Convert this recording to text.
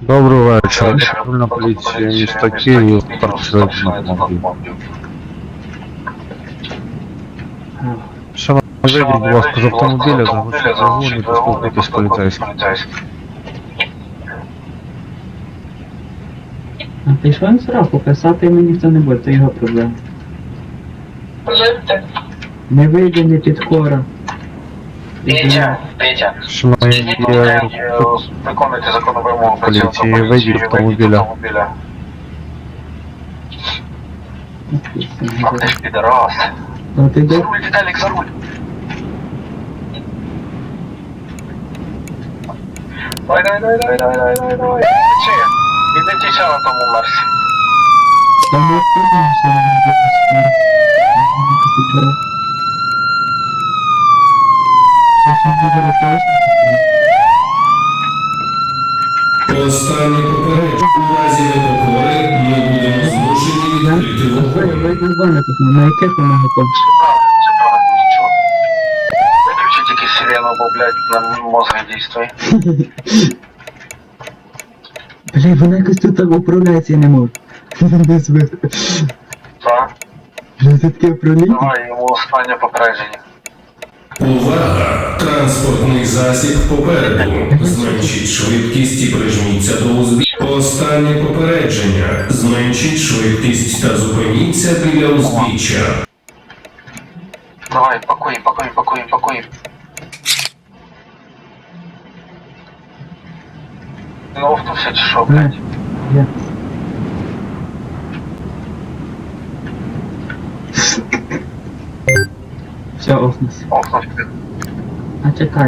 Добрий вечір. Патрульна поліція міста Київ на мобілі. Шановні, вийдіть, будь ласка, з автомобіля, заглушіть двигун і поспілкуйтесь з поліцейським. А ти що він сраку? Писати мені ніхто не буде, це його проблема. Не вийде не під хора. Петя, Петя, Шановні, Згідно я е, виконуйте законну вимогу Поліції, працівника вийдіть поліції, з автомобіля. автомобіля. Ах ти ж підарас. А ти За де? руль, Віталік, за руль. Давай, давай, давай, давай, давай, давай, давай, давай. Чи? Ідентися на тому Марсі. Та не Останнє попередження. Ми будемо змушені відкрити вогонь. на яких вона готова? Шикарно, шикарно, нічого. Виключи тільки сирену, бо, блядь, на мозги дійствує. Бля, вона якось тут так управляється, я не можу. Так, Бля, це таке управління. давай йому останнє попередження. Увага! Транспортний засіб попереду. Зменшіть швидкість і прижміться до узбіччя. Останнє попередження. Зменшіть швидкість та зупиніться біля узбіччя. Давай, пакуй, пакуй, пакуй, пакуй. Ну, втувся чи що, блядь? Все, офнес. Ох, ну, А чекай.